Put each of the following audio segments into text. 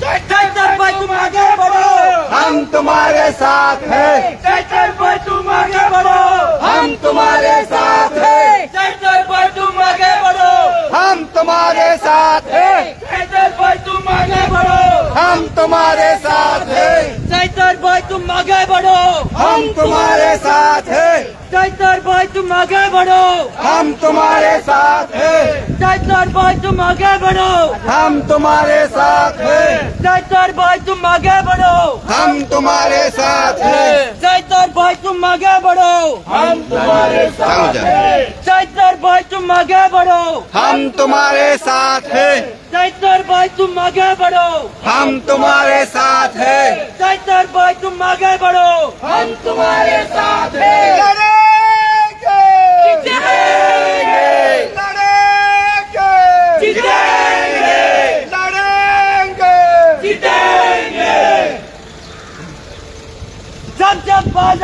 चैतर भाई तुम आगे बढ़ो हम तुम्हारे साथ हैं चैतर भाई तुम आगे बढ़ो हम तुम्हारे साथ हैं चैतर भाई तुम आगे बढ़ो हम तुम्हारे साथ हैं चैतर भाई तुम आगे बढ़ो हम तुम्हारे साथ हैं चैतर भाई तुम आगे बढ़ो हम तुम्हारे साथ हैं चैतर भाई तुम आगे बढ़ो हम तुम्हारे साथ हैं चैतर भाई तुम आगे बढ़ो हम तुम्हारे साथ हैं चैतर भाई तुम आगे बढ़ो हम तुम्हारे साथ हैं चैतर भाई तुम आगे बढ़ो हम तुम्हारे साथ हैं चैतर भाई तुम आगे बढ़ो हम तुम्हारे साथ हैं चैतर भाई तुम आगे बढ़ो हम तुम्हारे साथ हैं चैतर भाई तुम आगे बढ़ो हम तुम्हारे साथ हैं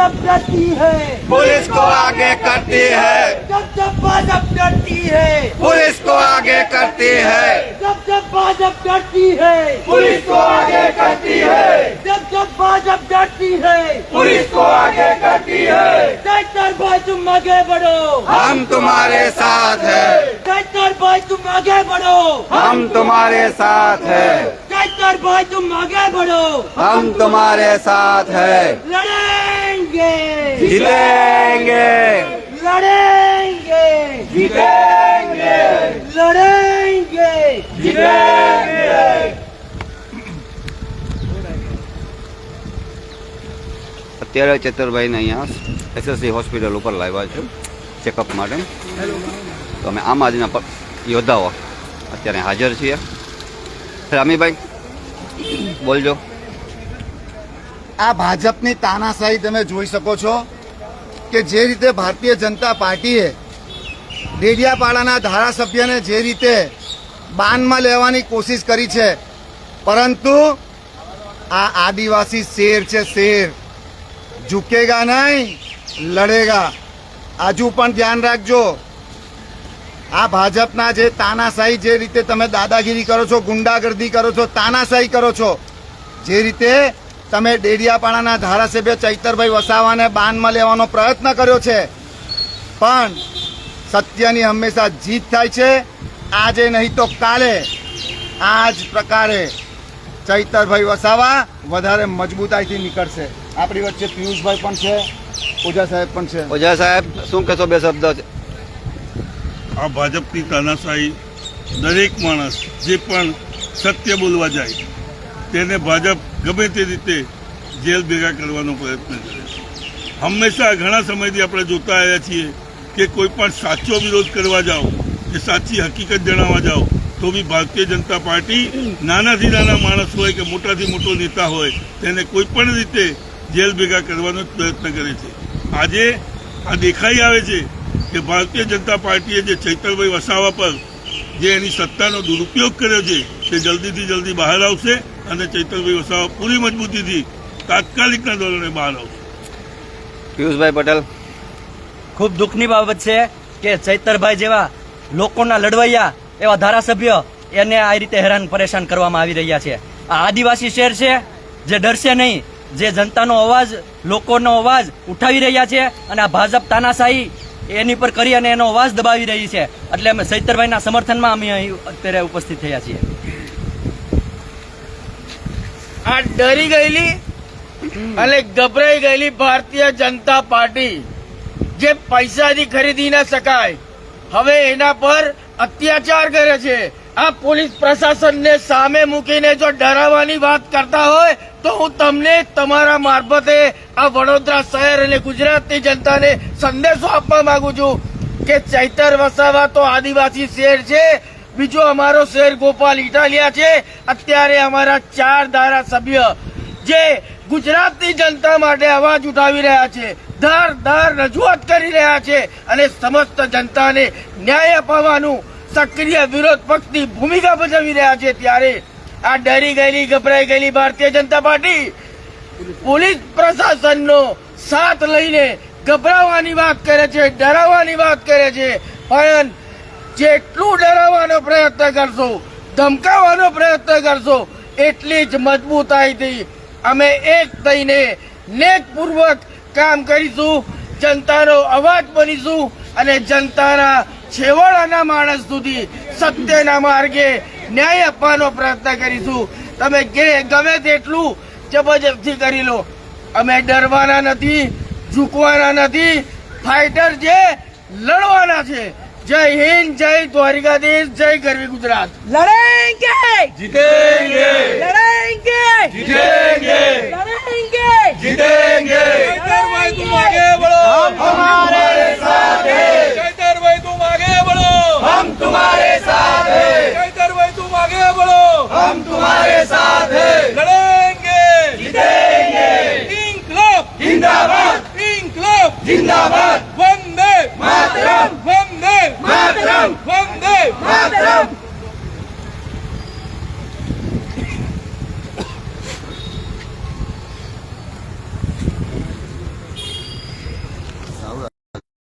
भाजप डरती है। पुलिस को आगे करती है। जब जब भाजप डरती है। पुलिस को आगे करती है। जब जब भाजप डरती है। पुलिस को आगे करती है। जब जब भाजप डरती है। पुलिस को आगे करती है। चैतर भाई तुम आगे बढ़ो। हम तुम्हारे साथ हैं। चैतर भाई तुम आगे बढ़ो। हम तुम्हारे साथ हैं। भाई तुम आगे बढ़ो। हम तुम्हारे साथ है। लड़ेंगे जीतेंगे लड़ेंगे जीतेंगे लड़ेंगे जीतेंगे અત્યારે ચેતરભાઈને અહીંયા એસએસસી હોસ્પિટલ ઉપર લાવ્યા છે ચેકઅપ માટે તો અમે આમ આજના પ- યોદ્ધાઓ અત્યારે હાજર છીએ રામીભાઈ બોલજો આ ભાજપની તાનાશાહી તમે જોઈ શકો છો કે જે રીતે ભારતીય જનતા પાર્ટીએ ડેડિયાપાડાના ધારાસભ્યને જે રીતે બાનમાં લેવાની કોશિશ કરી છે, પરંતુ આ આદિવાસી શેર છે શેર. ઝૂકેગા નહીં, લડેગા. હજુ પણ ધ્યાન રાખજો. આ ભાજપના જે તાનાશાહી જે રીતે તમે દાદાગીરી કરો છો, ગુંડાગર્દી કરો છો, તાનાશાહી કરો છો, જે રીતે તમે ડેડિયાપાડાના ધારાસભ્ય ચૈતરભાઈ વસાવાને બાનમાં લેવાનો પ્રયત્ન કર્યો છે. પણ સત્યની હંમેશા જીત થાય છે. આજે નહીં તો કાલે. આ જ પ્રકારે ચૈતરભાઈ વસાવા વધારે મજબૂતાઈથી નીકળશે. આપણી વચ્ચે પિયુષભાઈ પણ છે પૂજા સાહેબ પણ છે. ઓઝા સાહેબ શું કહેશો બે શબ્દ? આ ભાજપની તાનાશાહી દરેક માણસ જે પણ સત્ય બોલવા જાય તેને ભાજપ ગમે તે રીતે જેલ ભેગા કરવાનો પ્રયત્ન કરે છે. હંમેશા ઘણા સમયથી આપણે જોતા આવ્યા છીએ કે કોઈ પણ સાચો વિરોધ કરવા જાઓ, કે સાચી હકીકત જણાવવા જાઓ, તો બી ભારતીય જનતા પાર્ટી નાનાથી નાના માણસ હોય કે મોટાથી મોટો નેતા હોય, તેને કોઈ પણ રીતે જેલ ભેગા કરવાનો જ પ્રયત્ન કરે છે. આજે આ દેખાઈ આવે છે કે ભારતીય જનતા પાર્ટીએ જે ચૈતરભાઈ વસાવા પર જે એની સત્તાનો દુરુપયોગ કર્યો છે, તે જલ્દીથી જલ્દી બહાર આવશે. અને ચૈતરભાઈ વસાવા પૂરી મજબૂતીથી તાત્કાલિકના ધોરણે બહાર આવશે પિયુષભાઈ પટેલ. ખૂબ દુઃખની બાબત છે કે ચૈતરભાઈ જેવા લોકોના લડવૈયા એવા ધારાસભ્ય એને આ રીતે હેરાન પરેશાન કરવામાં આવી રહ્યા છે. આ આદિવાસી શહેર છે જે ડરશે નહીં જે જનતાનો અવાજ લોકોનો અવાજ ઉઠાવી રહ્યા છે અને આ ભાજપ તાનાશાહી એની પર કરી અને એનો અવાજ દબાવી રહી છે. એટલે અમે ચૈતરભાઈના સમર્થનમાં અમે અહીં અત્યારે ઉપસ્થિત થયા છીએ. આ ડરી ગયેલી અને ગભરાઈ ગયેલી ભારતીય જનતા પાર્ટી. જે પૈસાથી ખરીદી ન શકાય. હવે એના પર અત્યાચાર કરે છે. આ પોલીસ પ્રશાસનને સામે મૂકીને જો ડરાવવાની વાત કરતા હોય, તો હું તમને તમારા મારફતે આ વડોદરા શહેર અને ગુજરાતની જનતાને સંદેશો આપવા માંગુ છું કે ચૈતર વસાવા તો આદિવાસી શેર છે બીજો અમારો શેર ગોપાલ ઇટાલિયા છે. અત્યારે અમારા ચાર ધારાસભ્ય જે ગુજરાતની જનતા માટે અવાજ ઉઠાવી રહ્યા છે. ધાર ધાર રજૂઆત કરી રહ્યા છે અને સમસ્ત જનતાને ન્યાય અપાવવાનું સક્રિય વિરોધ પક્ષની ભૂમિકા ભજવી રહ્યા છે. ત્યારે આ ડરી ગયેલી, ગભરાઈ ગયેલી ભારતીય જનતા પાર્ટી પોલીસ પ્રશાસનનો સાથ લઈને ગભરાવાની વાત કરે છે, ડરાવવાની વાત કરે છે. પણ જેટલું ડરાવવાનો પ્રયત્ન કરશો, ધમકાવવાનો પ્રયત્ન કરશો, એટલી જ મજબૂતાઈથી અમે એક થઈને નેકપૂર્વક કામ કરીશું, જનતાનો અવાજ બનીશું અને જનતાના છેવાડાના માણસ સુધી સત્યના માર્ગે ન્યાય આપવાનો પ્રયત્ન કરીશું. તમે ગમે તેટલું જબરજસ્તી કરી લો. અમે ડરવાના નથી, ઝૂકવાના નથી. ફાઇટર છે લડવાના છે જય હિન્દ જય દ્વારિકાધીશ જય ગરવી ગુજરાત लड़ेंगे जीतेंगे लड़ेंगे जीतेंगे लड़ेंगे जीतेंगे चैतर भाई तुम आगे बढ़ो हम तुम्हारे साथ हैं चैतर भाई तुम आगे बढ़ो हम तुम्हारे साथ हैं चैतर भाई तुम आगे बढ़ो हम तुम्हारे साथ हैं लड़ेंगे जीतेंगे इंकलाब जिंदाबाद इंकलाब जिंदाबाद Salam.